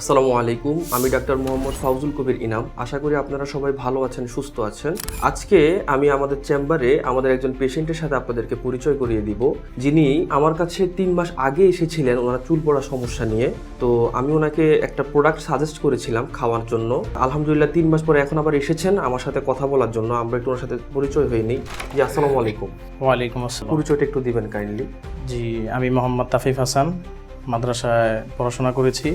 আসসালামু আলাইকুম আমি ডাক্তার মোহাম্মদ ফাউজুল কবির ইনাম। আশা করি আপনারা সবাই ভালো আছেন সুস্থ আছেন। আজকে আমি আমাদের চেম্বারে আমাদের একজন পেশেন্টের সাথে আপনাদেরকে পরিচয় করিয়ে দিব যিনি আমার কাছে তিন মাস আগে এসেছিলেন ওনার চুল পড়া সমস্যা নিয়ে। তো আমি ওনাকে একটা প্রোডাক্ট সাজেস্ট করেছিলাম খাওয়ার জন্য। আলহামদুলিল্লাহ তিন মাস পরে এখন আবার এসেছেন আমার সাথে কথা বলার জন্য। আমরা একটু ওনার সাথে পরিচয় হয়ে নিই। জি আসসালামু আলাইকুম। ওয়ালাইকুম আসসালাম। পরিচয়টা একটু দিবেন কাইন্ডলি জি আমি মোহাম্মদ তাফিফ হাসান। মাদ্রাসায় পড়াশোনা করেছি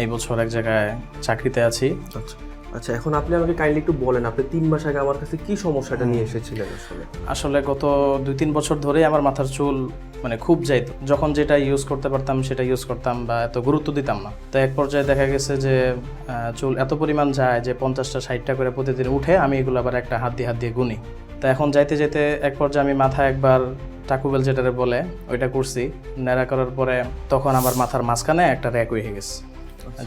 এই বছর এক জায়গায় চাকরিতে আছি। আচ্ছা। আচ্ছা এখন আপনি আমাকে কাইন্ডলি একটু বলেন আপনি তিন মাস আগে আমার কাছে কি সমস্যাটা নিয়ে এসেছিলেন আসলে? আসলে গত দুই তিন বছর ধরেই আমার মাথার চুল মানে খুব যাইতো যখন যেটা ইউজ করতে পারতাম সেটা ইউজ করতাম বা এত গুরুত্ব দিতাম না। তো এক পর্যায়ে দেখা গেছে যে চুল এত পরিমাণ যায় যে পঞ্চাশটা ষাটটা করে প্রতিদিন উঠে আমি এগুলো আবার একটা হাত দিয়ে হাত দিয়ে গুনি। তো এখন যাইতে যেতে এক পর্যায়ে আমি মাথায় একবার টাকুবেল যেটারে বলে, ওইটা করছি। ন্যাড়া করার পরে তখন আমার মাথার মাঝখানে একটা র্যাক হয়ে গেছে।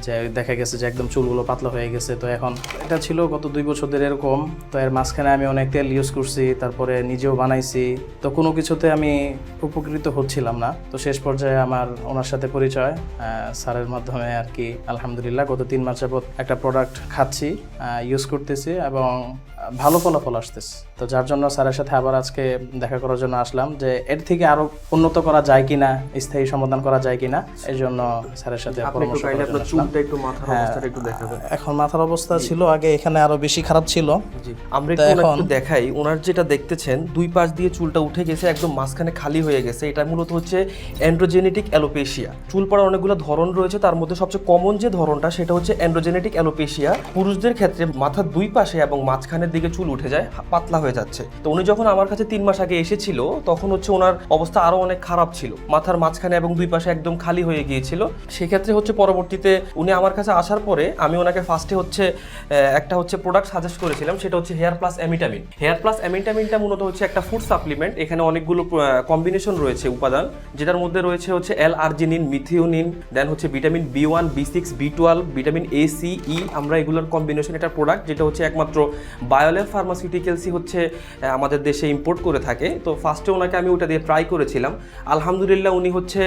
যে দেখা গেছে যে একদম চুলগুলো পাতলা হয়ে গেছে। তো এখন এটা ছিল গত দুই বছর ধরে এরকম। তো এর মাঝখানে আমি অনেক তেল ইউজ করছি তারপরে নিজেও বানাইছি। তো কোনো কিছুতে আমি উপকৃত হচ্ছিলাম না। তো শেষ পর্যায়ে আমার ওনার সাথে পরিচয় স্যারের মাধ্যমে আর কি আলহামদুলিল্লাহ গত তিন মাস যাবত একটা প্রোডাক্ট খাচ্ছি ইউজ করতেছি এবং ভালো ফলাফল আসতেছে। তো যার জন্য স্যারের সাথে আবার আজকে দেখা করার জন্য আসলাম যে এর থেকে আরও উন্নত করা যায় কিনা স্থায়ী সমাধান করা যায় কিনা এই জন্য স্যারের সাথে পরামর্শ আসলাম। চুলটা একটু মাথার অবস্থাটা একটু দেখাবেন এখন মাথার অবস্থা ছিল আগে এখানে আরও বেশি খারাপ ছিল। জি। আমরা একটু এখন- দেখাই। ওনার যেটা দেখতেছেন দুই পাশ দিয়ে চুলটা উঠে গেছে একদম মাঝখানে খালি হয়ে গেছে। এটা মূলত হচ্ছে অ্যান্ড্রোজেনেটিক অ্যালোপেশিয়া চুল পড়ার অনেকগুলো ধরন রয়েছে তার মধ্যে সবচেয়ে কমন যে ধরনটা সেটা হচ্ছে অ্যান্ড্রোজেনেটিক অ্যালোপেশিয়া পুরুষদের ক্ষেত্রে মাথার দুই পাশে এবং মাঝখানের দিকে চুল উঠে যায় পাতলা হয়ে যাচ্ছে। তো উনি যখন আমার কাছে তিন মাস আগে এসেছিল তখন হচ্ছে ওনার অবস্থা আরও অনেক খারাপ ছিল। মাথার মাঝখানে এবং দুই পাশে একদম খালি হয়ে গিয়েছিল। সেক্ষেত্রে হচ্ছে পরবর্তীতে উনি আমার কাছে আসার পরে আমি ওনাকে ফার্স্টে হচ্ছে একটা হচ্ছে প্রোডাক্ট সাজেস্ট করেছিলাম, সেটা হচ্ছে হেয়ার প্লাস অ্যামিটামিন হেয়ার প্লাস অ্যামিটামিনটা মূলত হচ্ছে একটা ফুড সাপ্লিমেন্ট এখানে অনেকগুলো কম্বিনেশন রয়েছে উপাদান, যেটার মধ্যে রয়েছে হচ্ছে এল আর্জিনিন মিথিওনিন দেন হচ্ছে vitamin B one B six B twelve vitamin A C E আমরা এগুলোর কম্বিনেশন এটা প্রোডাক্ট যেটা হচ্ছে একমাত্র বায়োলের ফার্মাসিউটিক্যালসই হচ্ছে আমাদের দেশে ইম্পোর্ট করে থাকে। তো ফার্স্টে ওনাকে আমি ওটা দিয়ে ট্রাই করেছিলাম। আলহামদুলিল্লাহ উনি হচ্ছে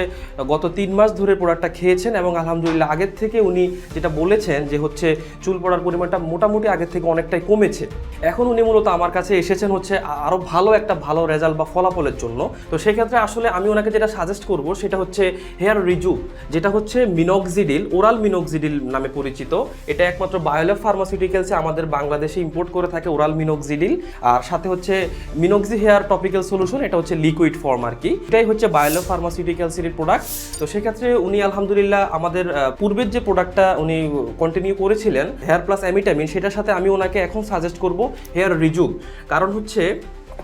গত তিন মাস ধরে প্রোডাক্টটা খেয়েছেন এবং আলহামদুলিল্লাহ আগের থেকে উনি যেটা বলেছেন যে হচ্ছে চুল পড়ার পরিমাণটা মোটামুটি আগের থেকে অনেকটাই কমেছে। এখন উনি মূলত আমার কাছে এসেছেন হচ্ছে আরও ভালো একটা ভালো রেজাল্ট বা ফলাফলের জন্য। তো সেক্ষেত্রে আসলে আমি ওনাকে যেটা সাজেস্ট করব সেটা হচ্ছে হেয়ার রিজু, যেটা হচ্ছে মিনক্সিডিল ওরাল মিনক্সিডিল নামে পরিচিত। এটা একমাত্র বায়োলেফ ফার্মাসিউটিক্যালসে আমাদের বাংলাদেশে ইম্পোর্ট করে থাকে ওরাল মিনক্সিডিল আর সাথে হচ্ছে মিনক্সি হেয়ার টপিক্যাল সলিউশন এটা হচ্ছে লিকুইড ফর্ম আর কি। এটাই হচ্ছে বায়োলেফ ফার্মাসিউটিক্যালসের প্রোডাক্ট তো সেক্ষেত্রে উনি আলহামদুলিল্লাহ আমাদের পূর্বের যে প্রোডাক্টটা উনি কন্টিনিউ করেছিলেন হেয়ার প্লাস অ্যামিটামিন সেটার সাথে আমি ওনাকে এখন সাজেস্ট করব হেয়ার রিজু কারণ হচ্ছে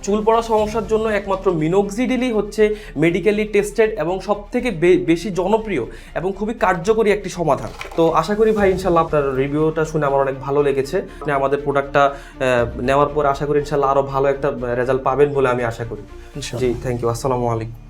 চুল পড়া সমস্যার জন্য একমাত্র মিনোক্সিডিলই হচ্ছে মেডিকেলি টেস্টেড এবং সব থেকে বেশি জনপ্রিয় এবং খুবই কার্যকরী একটি সমাধান। তো আশা করি ভাই ইনশাল্লাহ আপনার রিভিউটা শুনে আমার অনেক ভালো লেগেছে। আপনি আমাদের প্রোডাক্টটা নেওয়ার পর আশা করি ইনশাল্লাহ আরও ভালো একটা রেজাল্ট পাবেন বলে আমি আশা করি। জি থ্যাংক ইউ আসসালামু আলাইকুম।